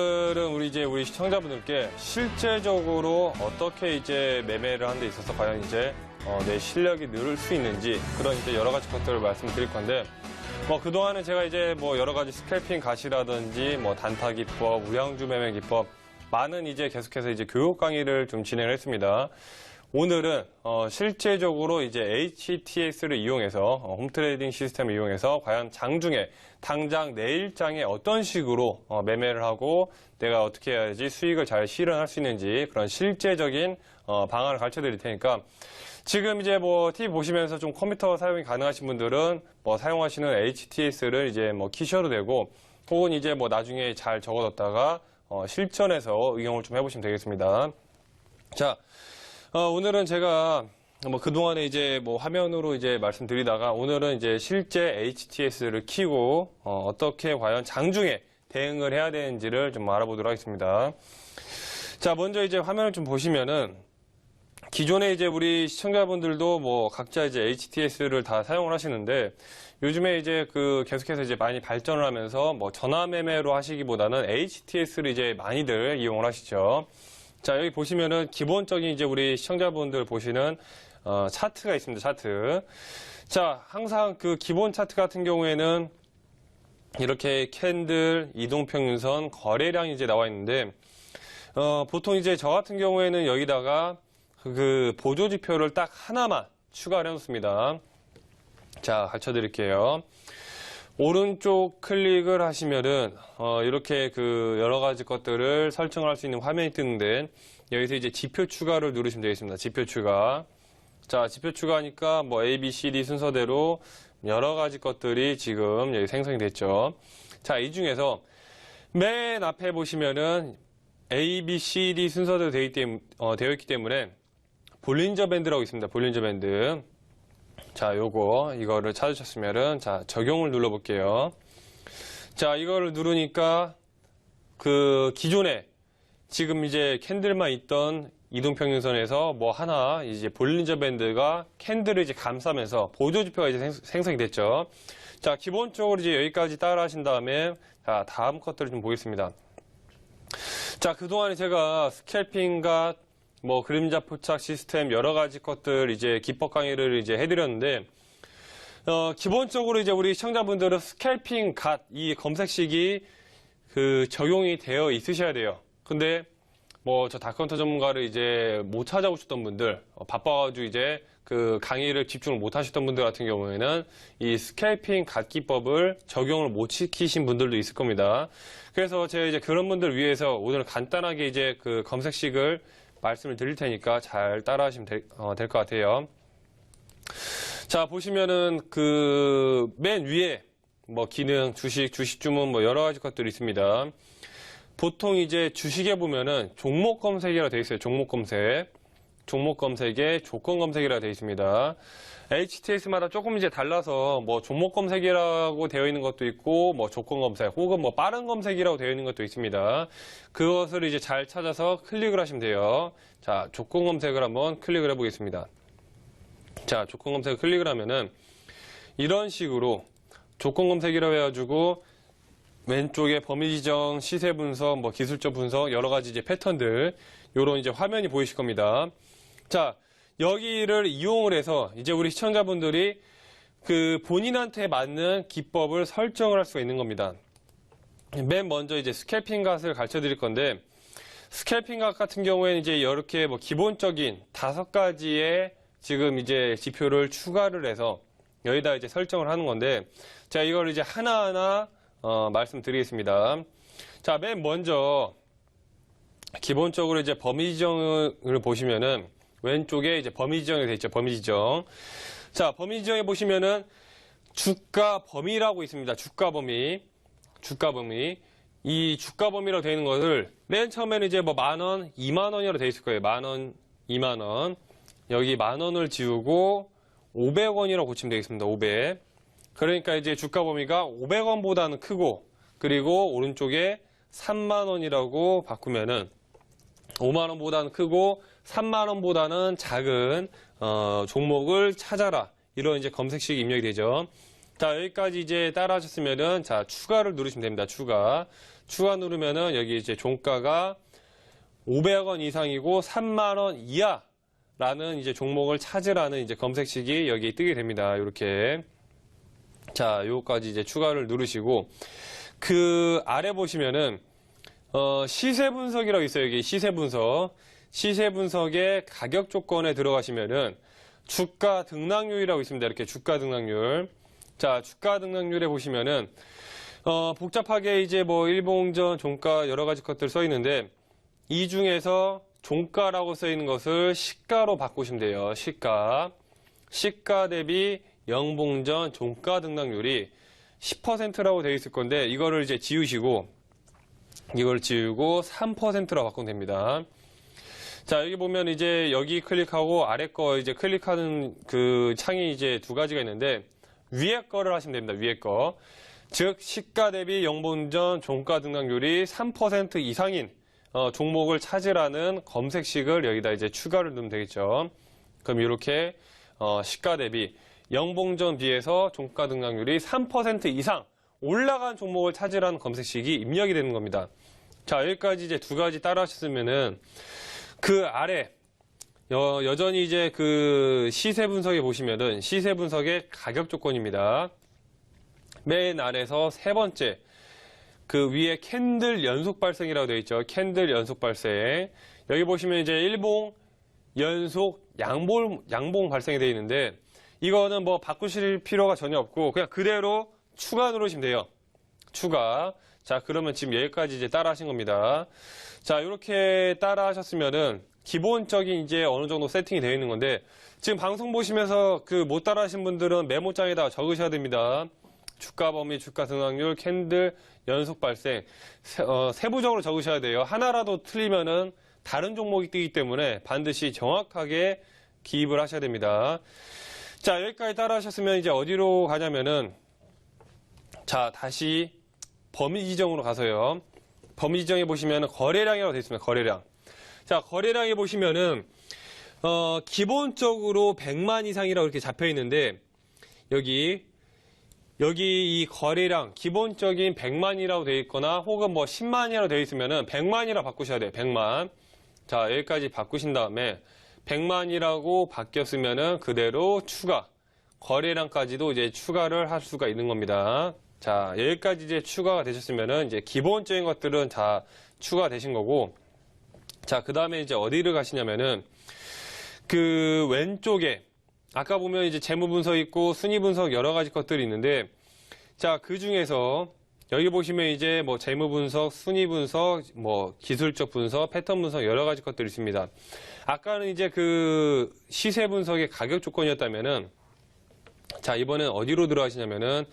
오늘은 우리 이제 우리 시청자분들께 실제적으로 어떻게 이제 매매를 하는 데 있어서 과연 이제 어, 내 실력이 늘수 있는지 그런 이제 여러 가지 것들을 말씀드릴 건데 뭐 그동안은 제가 이제 뭐 여러 가지 스캘핑 가시라든지 뭐 단타 기법, 우량주 매매 기법 많은 이제 계속해서 이제 교육 강의를 좀 진행을 했습니다. 오늘은 어, 실제적으로 이제 HTS를 이용해서 어, 홈트레이딩 시스템을 이용해서 과연 장중에 당장 내일장에 어떤 식으로 어, 매매를 하고 내가 어떻게 해야지 수익을 잘 실현할 수 있는지 그런 실제적인 어, 방안을 가르쳐 드릴 테니까 지금 이제 뭐 TV 보시면서 좀 컴퓨터 사용이 가능하신 분들은 뭐 사용하시는 HTS를 이제 뭐 키셔도 되고 혹은 이제 뭐 나중에 잘 적어뒀다가 어, 실전에서 응용을 좀 해보시면 되겠습니다. 자, 어, 오늘은 제가 뭐 그동안에 이제 뭐 화면으로 이제 말씀드리다가 오늘은 이제 실제 HTS를 키고 어, 떻게 과연 장중에 대응을 해야 되는지를 좀 알아보도록 하겠습니다. 자, 먼저 이제 화면을 좀 보시면은 기존에 이제 우리 시청자분들도 뭐 각자 이제 HTS를 다 사용을 하시는데 요즘에 이제 그 계속해서 이제 많이 발전을 하면서 뭐 전화 매매로 하시기보다는 HTS를 이제 많이들 이용을 하시죠. 자, 여기 보시면은 기본적인 이제 우리 시청자분들 보시는 어, 차트가 있습니다. 차트. 자, 항상 그 기본 차트 같은 경우에는 이렇게 캔들, 이동평균선, 거래량이 이제 나와 있는데 어, 보통 이제 저 같은 경우에는 여기다가 그 보조 지표를 딱 하나만 추가를 해놓습니다. 자, 가르쳐 드릴게요. 오른쪽 클릭을 하시면은 어, 이렇게 그 여러 가지 것들을 설정을 할수 있는 화면이 뜨는데 여기서 이제 지표 추가를 누르시면 되겠습니다. 지표 추가. 자, 지표 추가하니까 뭐 A, B, C, D 순서대로 여러 가지 것들이 지금 여기 생성이 됐죠. 자, 이 중에서 맨 앞에 보시면은 A, B, C, D 순서대로 되어 있기, 어, 되어 있기 때문에 볼린저 밴드라고 있습니다. 볼린저 밴드. 자, 요거, 이거를 찾으셨으면은, 자, 적용을 눌러 볼게요. 자, 이거를 누르니까, 그, 기존에, 지금 이제 캔들만 있던 이동평균선에서 뭐 하나, 이제 볼린저 밴드가 캔들을 이제 감싸면서 보조지표가 이제 생- 생성이 됐죠. 자, 기본적으로 이제 여기까지 따라 하신 다음에, 자, 다음 것들을 좀 보겠습니다. 자, 그동안에 제가 스캘핑과 뭐 그림자 포착 시스템 여러 가지 것들 이제 기법 강의를 이제 해드렸는데 어, 기본적으로 이제 우리 시청자분들은 스캘핑 갓 이 검색식이 그 적용이 되어 있으셔야 돼요. 근데 뭐 저 다크헌터 전문가를 이제 못 찾아오셨던 분들 어, 바빠가지고 이제 그 강의를 집중을 못 하셨던 분들 같은 경우에는 이 스캘핑 갓 기법을 적용을 못 시키신 분들도 있을 겁니다. 그래서 제가 이제 그런 분들 위해서 오늘 간단하게 이제 그 검색식을 말씀을 드릴 테니까 잘 따라하시면 될것 같아요. 자, 보시면은 그 맨 위에 뭐 기능, 주식, 주식 주문 뭐 여러 가지 것들이 있습니다. 보통 이제 주식에 보면은 종목 검색이라 되어 있어요. 종목 검색. 종목 검색에 조건 검색이라 되어 있습니다. HTS마다 조금 이제 달라서 뭐 종목 검색이라고 되어 있는 것도 있고 뭐 조건 검색 혹은 뭐 빠른 검색이라고 되어 있는 것도 있습니다. 그것을 이제 잘 찾아서 클릭을 하시면 돼요. 자, 조건 검색을 한번 클릭을 해 보겠습니다. 자, 조건 검색을 클릭을 하면은 이런 식으로 조건 검색이라고 해 가지고 왼쪽에 범위 지정, 시세 분석, 뭐 기술적 분석, 여러 가지 이제 패턴들, 요런 이제 화면이 보이실 겁니다. 자, 여기를 이용을 해서 이제 우리 시청자분들이 그 본인한테 맞는 기법을 설정을 할 수가 있는 겁니다. 맨 먼저 이제 스캘핑 갓을 가르쳐 드릴 건데, 스캘핑 갓 같은 경우에는 이제 이렇게 뭐 기본적인 다섯 가지의 지금 이제 지표를 추가를 해서 여기다 이제 설정을 하는 건데, 자, 이걸 이제 하나하나 어, 말씀드리겠습니다. 자, 맨 먼저 기본적으로 이제 범위 지정을 보시면은 왼쪽에 이제 범위 지정이 되어 있죠. 범위 지정. 자, 범위 지정에 보시면은 주가 범위라고 있습니다. 주가 범위. 주가 범위. 이 주가 범위라고 되어 있는 것을 맨 처음에는 이제 뭐 만 원, 이만 원이라고 되어 있을 거예요. 만 원, 이만 원. 여기 만 원을 지우고 500원이라고 고치면 되겠습니다. 500. 그러니까 이제 주가 범위가 500원보다는 크고 그리고 오른쪽에 3만 원이라고 바꾸면은 5만 원보다는 크고 3만 원보다는 작은 어, 종목을 찾아라 이런 이제 검색식이 입력이 되죠. 자 여기까지 이제 따라하셨으면은 자 추가를 누르시면 됩니다. 추가. 추가 누르면은 여기 이제 종가가 500원 이상이고 3만 원 이하 라는 이제 종목을 찾으라는 이제 검색식이 여기 뜨게 됩니다. 이렇게. 자, 요거까지 이제 추가를 누르시고 그 아래 보시면은 어, 시세 분석이라고 있어요. 여기 시세 분석. 시세 분석의 가격 조건에 들어가시면은 주가 등락률이라고 있습니다. 이렇게 주가 등락률. 자, 주가 등락률에 보시면은 어, 복잡하게 이제 뭐 일봉전, 종가 여러 가지 것들 써 있는데 이 중에서 종가라고 써 있는 것을 시가로 바꾸시면 돼요. 시가. 시가 대비 영봉전 종가 등락률이 10%라고 되어 있을 건데 이거를 이제 지우시고 이걸 지우고 3%로 바꾸면 됩니다. 자, 여기 보면 이제 여기 클릭하고 아래 거 이제 클릭하는 그 창이 이제 두 가지가 있는데 위에 거를 하시면 됩니다. 위에 거. 즉 시가 대비 영봉전 종가 등락률이 3% 이상인 어, 종목을 찾으라는 검색식을 여기다 이제 추가를 넣으면 되겠죠. 그럼 이렇게 어, 시가 대비 영봉전 비해서 종가 등락률이 3% 이상 올라간 종목을 찾으라는 검색식이 입력이 되는 겁니다. 자, 여기까지 이제 두 가지 따라 하셨으면은 그 아래 여, 전히 이제 그 시세 분석에 보시면은 시세 분석의 가격 조건입니다. 맨 아래서 세 번째 그 위에 캔들 연속 발생이라고 되어 있죠. 캔들 연속 발생. 여기 보시면 이제 일봉 연속 양봉 양봉 발생이 되어 있는데 이거는 뭐 바꾸실 필요가 전혀 없고 그냥 그대로 추가 누르시면 돼요. 추가. 자, 그러면 지금 여기까지 이제 따라 하신 겁니다. 자, 이렇게 따라 하셨으면은 기본적인 이제 어느 정도 세팅이 되어 있는 건데 지금 방송 보시면서 그 못 따라 하신 분들은 메모장에다 적으셔야 됩니다. 주가 범위, 주가 등락률, 캔들, 연속 발생 세, 어, 세부적으로 적으셔야 돼요. 하나라도 틀리면은 다른 종목이 뜨기 때문에 반드시 정확하게 기입을 하셔야 됩니다. 자, 여기까지 따라 하셨으면 이제 어디로 가냐면은 자, 다시 범위 지정으로 가서요. 범위 지정에 보시면 거래량이라고 되어 있습니다. 거래량. 자, 거래량에 보시면은 어, 기본적으로 100만 이상이라고 이렇게 잡혀 있는데 여기 여기 이 거래량 기본적인 100만이라고 되어 있거나 혹은 뭐 10만이라고 되어 있으면은 100만이라 바꾸셔야 돼요. 100만. 자, 여기까지 바꾸신 다음에 100만이라고 바뀌었으면은 그대로 추가 거래량까지도 이제 추가를 할 수가 있는 겁니다. 자, 여기까지 이제 추가가 되셨으면은 이제 기본적인 것들은 다 추가되신 거고 자, 그 다음에 이제 어디를 가시냐면은 그 왼쪽에 아까 보면 이제 재무 분석 있고 순위 분석 여러 가지 것들이 있는데 자, 그 중에서 여기 보시면 이제 뭐 재무 분석, 순위 분석, 뭐 기술적 분석, 패턴 분석 여러 가지 것들이 있습니다. 아까는 이제 그 시세 분석의 가격 조건이었다면은 자, 이번엔 어디로 들어가시냐면은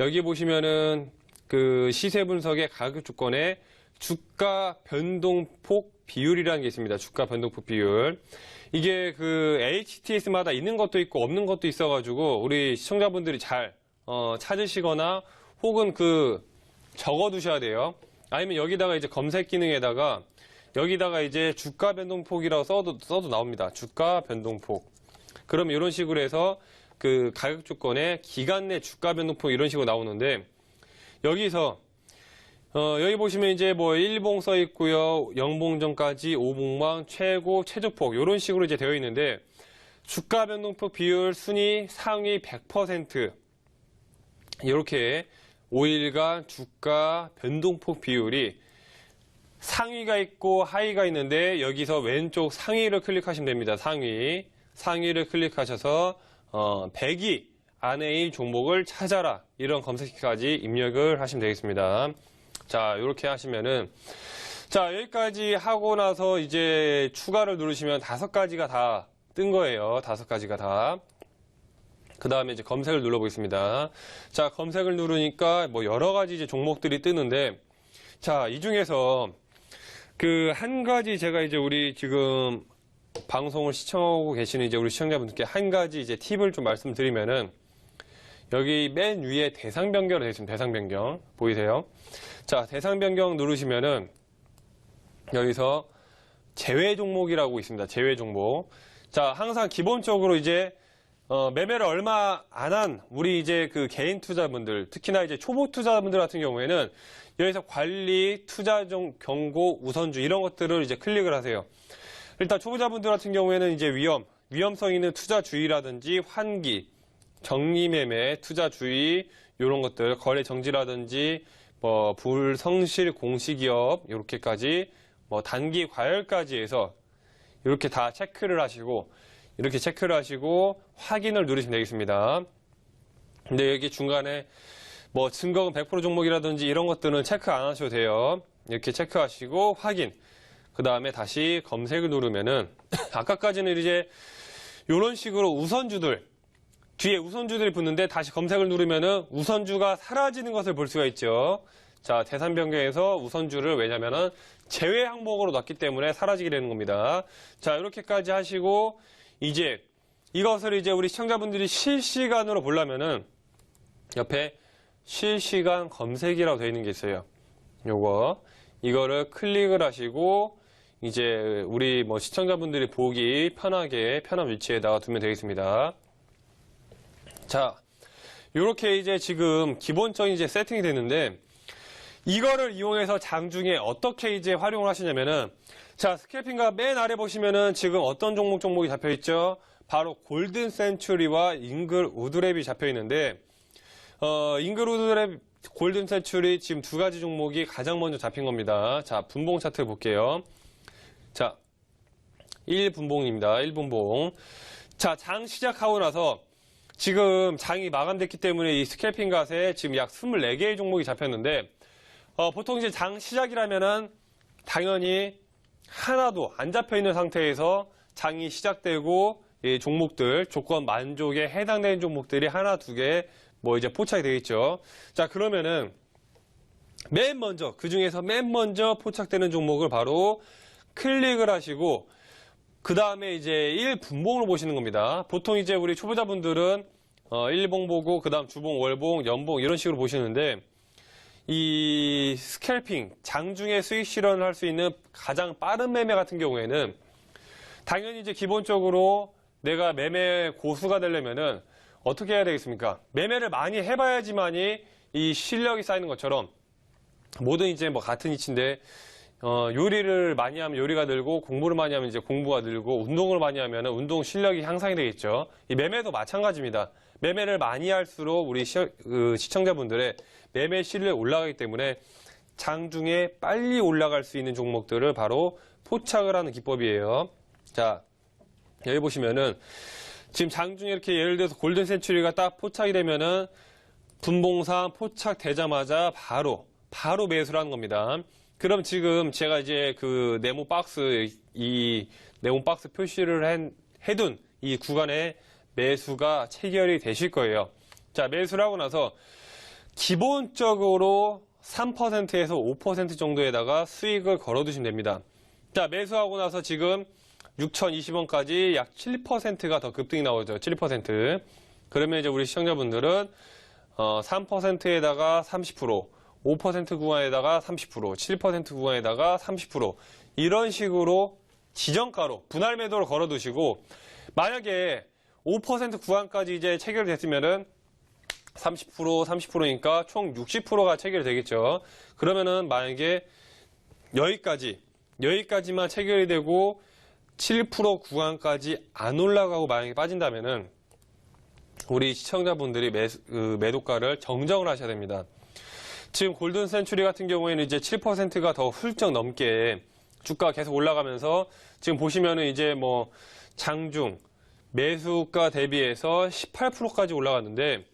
여기 보시면은 그 시세 분석의 가격 조건에 주가 변동폭 비율이라는 게 있습니다. 주가 변동폭 비율. 이게 그 HTS마다 있는 것도 있고 없는 것도 있어가지고 우리 시청자분들이 잘 어, 찾으시거나 혹은 그 적어 두셔야 돼요. 아니면 여기다가 이제 검색 기능에다가 여기다가 이제 주가 변동폭이라고 써도, 써도 나옵니다. 주가 변동폭. 그럼 이런 식으로 해서 그 가격 조건에 기간 내 주가 변동폭 이런 식으로 나오는데 여기서 어, 여기 보시면 이제 뭐 일봉 써 있고요. 영봉전까지 오봉망 최고 최저폭 이런 식으로 이제 되어 있는데 주가 변동폭 비율 순위 상위 100% 이렇게 5일간 주가 변동폭 비율이 상위가 있고 하위가 있는데 여기서 왼쪽 상위를 클릭하시면 됩니다. 상위. 상위를 클릭하셔서 어, 100위 안에의 종목을 찾아라. 이런 검색기까지 입력을 하시면 되겠습니다. 자, 이렇게 하시면은 자, 여기까지 하고 나서 이제 추가를 누르시면 다섯 가지가 다 뜬 거예요. 다섯 가지가 다. 그 다음에 이제 검색을 눌러보겠습니다. 자, 검색을 누르니까 뭐 여러 가지 이제 종목들이 뜨는데, 자, 이 중에서 그 한 가지 제가 이제 우리 지금 방송을 시청하고 계시는 이제 우리 시청자분들께 한 가지 이제 팁을 좀 말씀드리면은 여기 맨 위에 대상 변경으로 되어 있습니다. 대상 변경. 보이세요? 자, 대상 변경 누르시면은 여기서 제외 종목이라고 있습니다. 제외 종목. 자, 항상 기본적으로 이제 어, 매매를 얼마 안 한 우리 이제 그 개인 투자분들, 특히나 이제 초보 투자분들 같은 경우에는 여기서 관리, 투자 종 경고, 우선주 이런 것들을 이제 클릭을 하세요. 일단 초보자분들 같은 경우에는 이제 위험, 위험성 있는 투자 주의라든지 환기, 정리매매, 투자 주의 이런 것들, 거래 정지라든지 뭐 불성실 공시기업 이렇게까지 뭐 단기 과열까지 해서 이렇게 다 체크를 하시고 이렇게 체크를 하시고 확인을 누르시면 되겠습니다. 근데 여기 중간에 뭐 증거금 100% 종목이라든지 이런 것들은 체크 안 하셔도 돼요. 이렇게 체크하시고 확인. 그 다음에 다시 검색을 누르면은 아까까지는 이제 이런 식으로 우선주들 뒤에 우선주들이 붙는데 다시 검색을 누르면은 우선주가 사라지는 것을 볼 수가 있죠. 자, 대산 변경에서 우선주를 왜냐면은 제외 항목으로 놨기 때문에 사라지게 되는 겁니다. 자, 이렇게까지 하시고 이제 이것을 이제 우리 시청자분들이 실시간으로 보려면은 옆에 실시간 검색이라고 되어 있는 게 있어요. 요거 이거를 클릭을 하시고 이제 우리 뭐 시청자분들이 보기 편하게 편한 위치에다가 두면 되겠습니다. 자, 요렇게 이제 지금 기본적인 이제 세팅이 됐는데 이거를 이용해서 장중에 어떻게 이제 활용을 하시냐면은 자, 스캘핑가 맨 아래 보시면은 지금 어떤 종목 종목이 잡혀 있죠? 바로 골든 센츄리와 잉글 우드랩이 잡혀 있는데 어, 잉글 우드랩 골든 센츄리 지금 두 가지 종목이 가장 먼저 잡힌 겁니다. 자, 분봉 차트 볼게요. 자, 1분봉입니다. 1분봉. 자, 장 시작하고 나서 지금 장이 마감됐기 때문에 이 스캘핑 갓에 지금 약 24개의 종목이 잡혔는데 어, 보통 이제 장 시작이라면은 당연히 하나도 안 잡혀 있는 상태에서 장이 시작되고 이 종목들 조건 만족에 해당되는 종목들이 하나 두 개 뭐 이제 포착이 되겠죠. 자 그러면은 맨 먼저 그 중에서 맨 먼저 포착되는 종목을 바로 클릭을 하시고 그 다음에 이제 1분봉을 보시는 겁니다. 보통 이제 우리 초보자분들은 어, 1봉 보고 그 다음 주봉, 월봉, 연봉 이런 식으로 보시는데 이 스캘핑, 장중에 수익 실현을 할 수 있는 가장 빠른 매매 같은 경우에는 당연히 이제 기본적으로 내가 매매 고수가 되려면은 어떻게 해야 되겠습니까? 매매를 많이 해봐야지만이 이 실력이 쌓이는 것처럼 모든 이제 뭐 같은 이치인데 어, 요리를 많이 하면 요리가 늘고 공부를 많이 하면 이제 공부가 늘고 운동을 많이 하면 운동 실력이 향상이 되겠죠. 이 매매도 마찬가지입니다. 매매를 많이 할수록 우리 시, 그 시청자분들의 매매 실력이 올라가기 때문에 장중에 빨리 올라갈 수 있는 종목들을 바로 포착을 하는 기법이에요. 자, 여기 보시면은 지금 장중에 이렇게 예를 들어서 골든 센츄리가 딱 포착이 되면은 분봉상 포착되자마자 바로 바로 매수를 하는 겁니다. 그럼 지금 제가 이제 그 네모 박스 이 네모 박스 표시를 한- 해둔 이 구간에 매수가 체결이 되실 거예요. 자, 매수를 하고 나서 기본적으로 3%에서 5% 정도에다가 수익을 걸어두시면 됩니다. 자, 매수하고 나서 지금 6,020원까지 약 7%가 더 급등이 나오죠. 7%. 그러면 이제 우리 시청자분들은 어, 3%에다가 30%, 5% 구간에다가 30%, 7% 구간에다가 30% 이런 식으로 지정가로 분할 매도를 걸어 두시고 만약에 5% 구간까지 이제 체결됐으면은 30%, 30%니까 총 60%가 체결되겠죠. 그러면은 만약에 여기까지, 여기까지만 체결이 되고 7% 구간까지 안 올라가고 만약에 빠진다면은 우리 시청자분들이 매, 그 매도가를 정정을 하셔야 됩니다. 지금 골든 센츄리 같은 경우에는 이제 7%가 더 훌쩍 넘게 주가가 계속 올라가면서 지금 보시면은 이제 뭐 장중 매수가 대비해서 18%까지 올라갔는데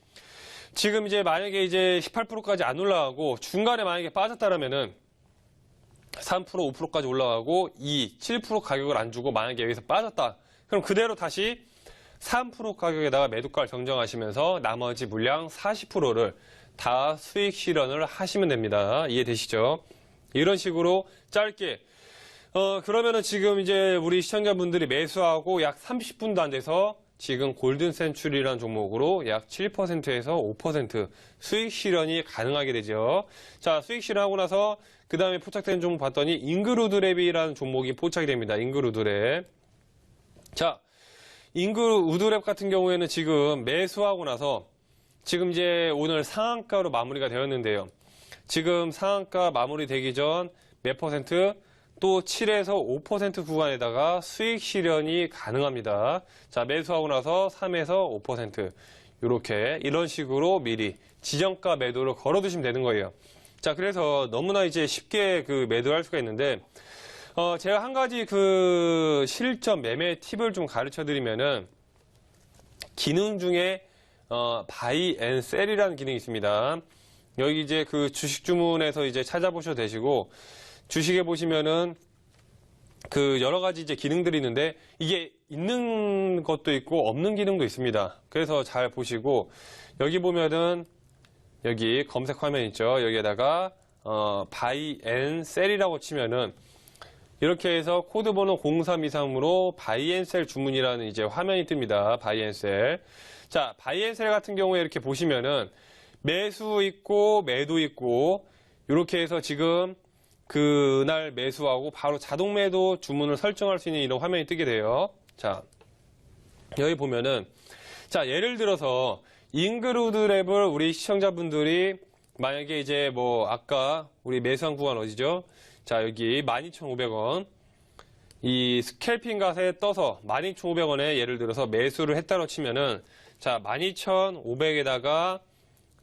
지금 이제 만약에 이제 18%까지 안 올라가고 중간에 만약에 빠졌다라면은 3% 5%까지 올라가고 2, 7% 가격을 안 주고 만약에 여기서 빠졌다. 그럼 그대로 다시 3% 가격에다가 매도가를 정정하시면서 나머지 물량 40%를 다 수익 실현을 하시면 됩니다. 이해되시죠? 이런 식으로 짧게 어 그러면은 지금 이제 우리 시청자분들이 매수하고 약 30분도 안 돼서 지금 골든 센츄리라는 종목으로 약 7%에서 5% 수익 실현이 가능하게 되죠. 자, 수익 실현하고 나서 그 다음에 포착된 종목 봤더니 잉그루드랩이라는 종목이 포착이 됩니다. 잉그루드랩. 자, 잉그루드랩 같은 경우에는 지금 매수하고 나서 지금 이제 오늘 상한가로 마무리가 되었는데요. 지금 상한가 마무리되기 전 몇 퍼센트 또 7에서 5% 구간에다가 수익 실현이 가능합니다. 자, 매수하고 나서 3에서 5% 이렇게 이런 식으로 미리 지정가 매도를 걸어 두시면 되는 거예요. 자, 그래서 너무나 이제 쉽게 그 매도할 수가 있는데 어, 제가 한 가지 그 실전 매매 팁을 좀 가르쳐 드리면은 기능 중에 어, 바이 앤 셀이라는 기능이 있습니다. 여기 이제 그 주식 주문에서 이제 찾아보셔도 되시고 주식에 보시면은 그 여러 가지 이제 기능들이 있는데 이게 있는 것도 있고 없는 기능도 있습니다. 그래서 잘 보시고 여기 보면은 여기 검색 화면 있죠. 여기에다가 어, 바이 앤 셀이라고 치면은 이렇게 해서 코드 번호 0323으로 바이 앤셀 주문이라는 이제 화면이 뜹니다. 바이 앤 셀. 자, 바이 앤셀 같은 경우에 이렇게 보시면은 매수 있고 매도 있고 이렇게 해서 지금 그날 매수하고 바로 자동 매도 주문을 설정할 수 있는 이런 화면이 뜨게 돼요. 자, 여기 보면은 자, 예를 들어서 잉그루드 랩을 우리 시청자분들이 만약에 이제 뭐 아까 우리 매수한 구간 어디죠? 자, 여기 12,500원. 이 스캘핑 갓에 떠서 12,500원에 예를 들어서 매수를 했다고 치면은 자, 12,500에다가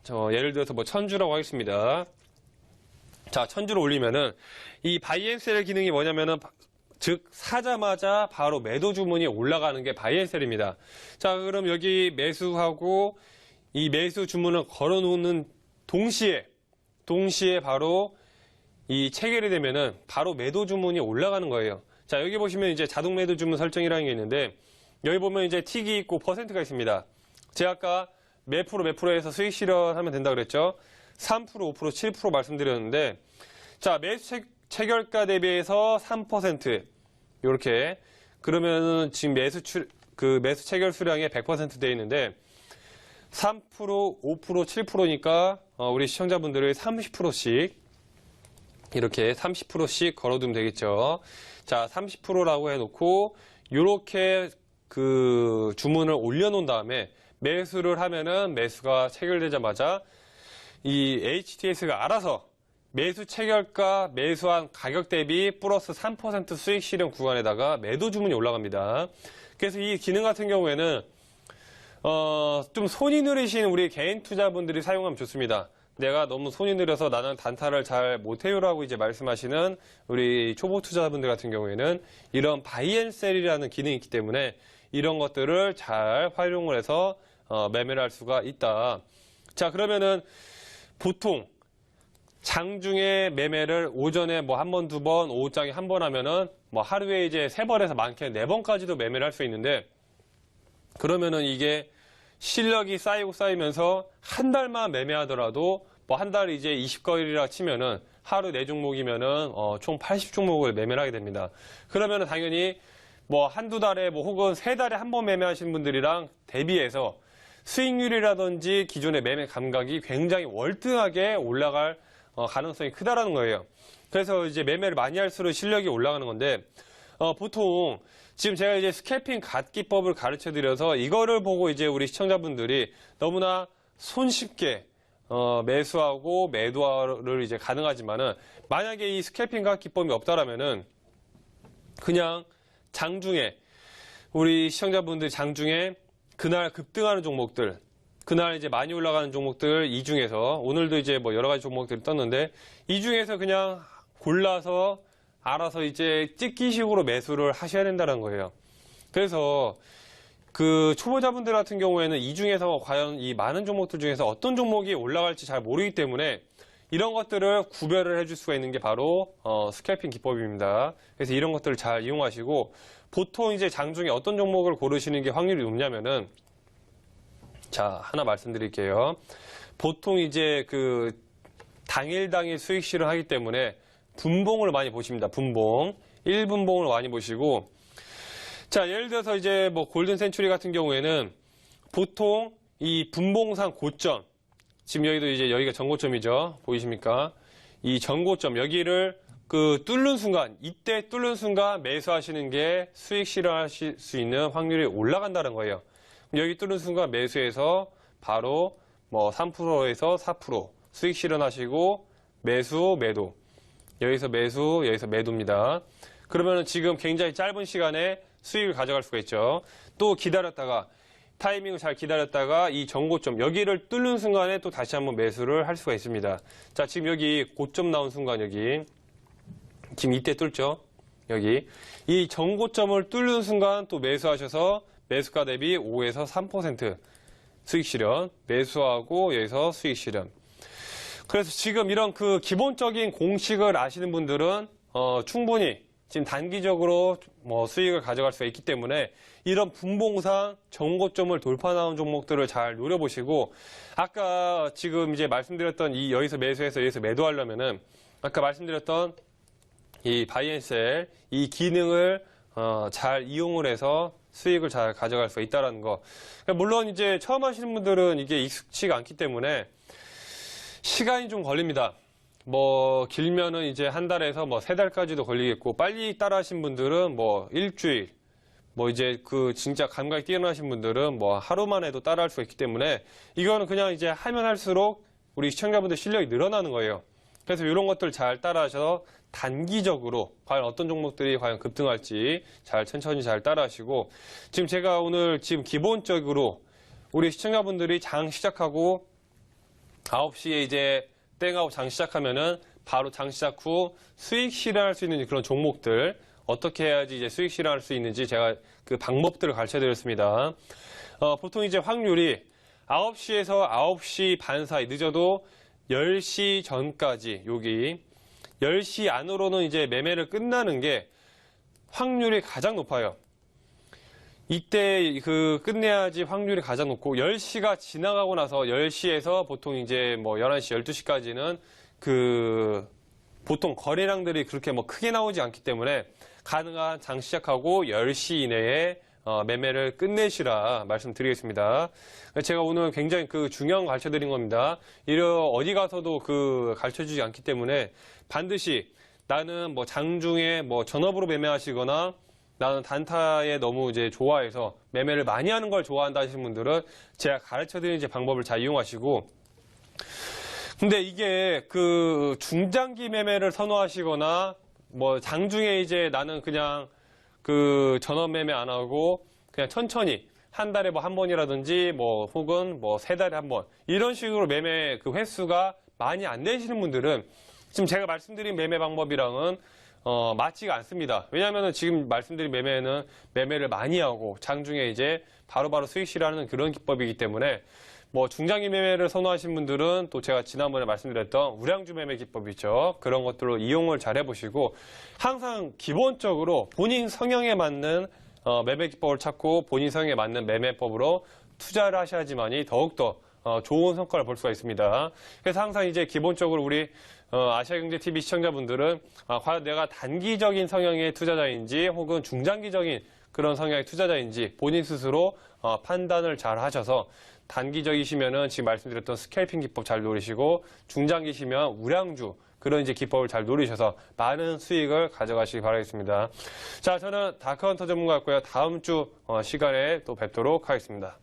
저 예를 들어서 뭐 천주라고 하겠습니다. 자, 천주를 올리면은 이 바이앤셀 기능이 뭐냐면은 즉 사자마자 바로 매도 주문이 올라가는 게 바이앤셀입니다. 자, 그럼 여기 매수하고 이 매수 주문을 걸어 놓는 동시에 동시에 바로 이 체결이 되면은 바로 매도 주문이 올라가는 거예요. 자, 여기 보시면 이제 자동 매도 주문 설정이라는 게 있는데 여기 보면 이제 틱이 있고 퍼센트가 있습니다. 제가 아까 몇 프로 몇 프로에서 수익 실현하면 된다 그랬죠? 3%, 5%, 7% 말씀드렸는데 자, 매수 체, 체결가 대비해서 3% 이렇게 그러면은 지금 매수 출, 그 매수 체결 수량에 100%돼 있는데 3%, 5%, 7%니까 어, 우리 시청자분들의 30%씩 이렇게 30%씩 걸어두면 되겠죠. 자, 30%라고 해놓고 이렇게 그 주문을 올려놓은 다음에 매수를 하면은 매수가 체결되자마자 이 HTS가 알아서 매수 체결가 매수한 가격 대비 플러스 3% 수익 실현 구간에다가 매도 주문이 올라갑니다. 그래서 이 기능 같은 경우에는 어, 좀 손이 느리신 우리 개인 투자분들이 사용하면 좋습니다. 내가 너무 손이 느려서 나는 단타를 잘 못해요라고 이제 말씀하시는 우리 초보 투자분들 같은 경우에는 이런 바이앤셀이라는 기능이 있기 때문에 이런 것들을 잘 활용을 해서 어, 매매를 할 수가 있다. 자, 그러면은 보통 장중에 매매를 오전에 뭐 한 번, 두 번, 오후장에 한 번 하면은 뭐 하루에 이제 세 번에서 많게는 네 번까지도 매매를 할 수 있는데 그러면은 이게 실력이 쌓이고 쌓이면서 한 달만 매매하더라도 뭐 한 달 이제 20거리라 치면은 하루 네 종목이면은 어, 총 80종목을 매매를 하게 됩니다. 그러면은 당연히 뭐 한두 달에 뭐 혹은 세 달에 한 번 매매하시는 분들이랑 대비해서 수익률이라든지 기존의 매매 감각이 굉장히 월등하게 올라갈 어, 가능성이 크다라는 거예요. 그래서 이제 매매를 많이 할수록 실력이 올라가는 건데 어, 보통 지금 제가 이제 스캘핑 갓기법을 가르쳐 드려서 이거를 보고 이제 우리 시청자분들이 너무나 손쉽게 어, 매수하고 매도를 이제 가능하지만은 만약에 이 스캘핑 갓기법이 없다라면은 그냥 장중에 우리 시청자분들 장중에 그날 급등하는 종목들 그날 이제 많이 올라가는 종목들 이 중에서 오늘도 이제 뭐 여러 가지 종목들이 떴는데 이 중에서 그냥 골라서 알아서 이제 찍기식으로 매수를 하셔야 된다는 거예요. 그래서 그 초보자분들 같은 경우에는 이 중에서 과연 이 많은 종목들 중에서 어떤 종목이 올라갈지 잘 모르기 때문에 이런 것들을 구별을 해줄 수가 있는 게 바로 어, 스캘핑 기법입니다. 그래서 이런 것들을 잘 이용하시고 보통 이제 장 중에 어떤 종목을 고르시는 게 확률이 높냐면은 자 하나 말씀드릴게요. 보통 이제 그 당일 당일 수익 실현하기 때문에 분봉을 많이 보십니다. 분봉 1분봉을 많이 보시고 자 예를 들어서 이제 뭐 골든 센츄리 같은 경우에는 보통 이 분봉상 고점 지금 여기도 이제 여기가 전고점이죠. 보이십니까? 이 전고점 여기를 그 뚫는 순간 이때 뚫는 순간 매수하시는 게 수익 실현하실 수 있는 확률이 올라간다는 거예요. 여기 뚫는 순간 매수해서 바로 뭐 3%에서 4% 수익 실현하시고 매수, 매도. 여기서 매수, 여기서 매도입니다. 그러면 지금 굉장히 짧은 시간에 수익을 가져갈 수가 있죠. 또 기다렸다가 타이밍을 잘 기다렸다가 이 정고점 여기를 뚫는 순간에 또 다시 한번 매수를 할 수가 있습니다. 자, 지금 여기 고점 나온 순간 여기 지금 이때 뚫죠. 여기 이 정고점을 뚫는 순간 또 매수하셔서 매수가 대비 5에서 3% 수익 실현 매수하고 여기서 수익 실현. 그래서 지금 이런 그 기본적인 공식을 아시는 분들은 어, 충분히 지금 단기적으로 뭐 수익을 가져갈 수가 있기 때문에 이런 분봉상 정고점을 돌파 나온 종목들을 잘 노려보시고 아까 지금 이제 말씀드렸던 이 여기서 매수해서 여기서 매도하려면은 아까 말씀드렸던 이 바이앤셀 이 기능을 어, 잘 이용을 해서 수익을 잘 가져갈 수 있다라는 거. 그러니까 물론 이제 처음 하시는 분들은 이게 익숙치가 않기 때문에 시간이 좀 걸립니다. 뭐 길면은 이제 한 달에서 뭐 세 달까지도 걸리겠고 빨리 따라하신 분들은 뭐 일주일 뭐 이제 그 진짜 감각이 뛰어나신 분들은 뭐 하루만 해도 따라할 수 있기 때문에 이거는 그냥 이제 하면 할수록 우리 시청자분들 실력이 늘어나는 거예요. 그래서 이런 것들 잘 따라하셔서 단기적으로 과연 어떤 종목들이 과연 급등할지 잘 천천히 잘 따라하시고 지금 제가 오늘 지금 기본적으로 우리 시청자분들이 장 시작하고 9시에 이제 땡하고 장 시작하면은 바로 장 시작 후 수익 실현할 수 있는 그런 종목들 어떻게 해야지 이제 수익 실현할 수 있는지 제가 그 방법들을 가르쳐 드렸습니다. 어, 보통 이제 확률이 9시에서 9시 반 사이 늦어도 10시 전까지 여기 10시 안으로는 이제 매매를 끝나는 게 확률이 가장 높아요. 이때 그 끝내야지 확률이 가장 높고 10시가 지나가고 나서 10시에서 보통 이제 뭐 11시, 12시까지는 그 보통 거래량들이 그렇게 뭐 크게 나오지 않기 때문에 가능한 장 시작하고 10시 이내에 어, 매매를 끝내시라 말씀드리겠습니다. 제가 오늘 굉장히 그 중요한 거 가르쳐 드린 겁니다. 이러 어디 가서도 그 가르쳐 주지 않기 때문에 반드시 나는 뭐 장중에 뭐 전업으로 매매하시거나 나는 단타에 너무 이제 좋아해서 매매를 많이 하는 걸 좋아한다 하시는 분들은 제가 가르쳐 드린 이제 방법을 잘 이용하시고. 근데 이게 그 중장기 매매를 선호하시거나 뭐 장중에 이제 나는 그냥 그 전업 매매 안 하고 그냥 천천히 한 달에 뭐 한 번이라든지 뭐 혹은 뭐 세 달에 한 번 이런 식으로 매매 그 횟수가 많이 안 되시는 분들은 지금 제가 말씀드린 매매 방법이랑은 어, 맞지가 않습니다. 왜냐하면 지금 말씀드린 매매는 매매를 많이 하고 장중에 이제 바로 바로 수익 실현하는 그런 기법이기 때문에 뭐 중장기 매매를 선호하신 분들은 또 제가 지난번에 말씀드렸던 우량주 매매 기법 있죠. 그런 것들로 이용을 잘 해보시고 항상 기본적으로 본인 성향에 맞는 어, 매매 기법을 찾고 본인 성향에 맞는 매매법으로 투자를 하셔야지만이 더욱더 어, 좋은 성과를 볼 수가 있습니다. 그래서 항상 이제 기본적으로 우리 어, 아시아경제TV 시청자분들은 아, 과연 내가 단기적인 성향의 투자자인지 혹은 중장기적인 그런 성향의 투자자인지 본인 스스로 어, 판단을 잘 하셔서 단기적이시면은 지금 말씀드렸던 스캘핑 기법 잘 노리시고 중장기시면 우량주 그런 이제 기법을 잘 노리셔서 많은 수익을 가져가시기 바라겠습니다. 자, 저는 다크헌터 전문가였고요. 다음 주 어, 시간에 또 뵙도록 하겠습니다.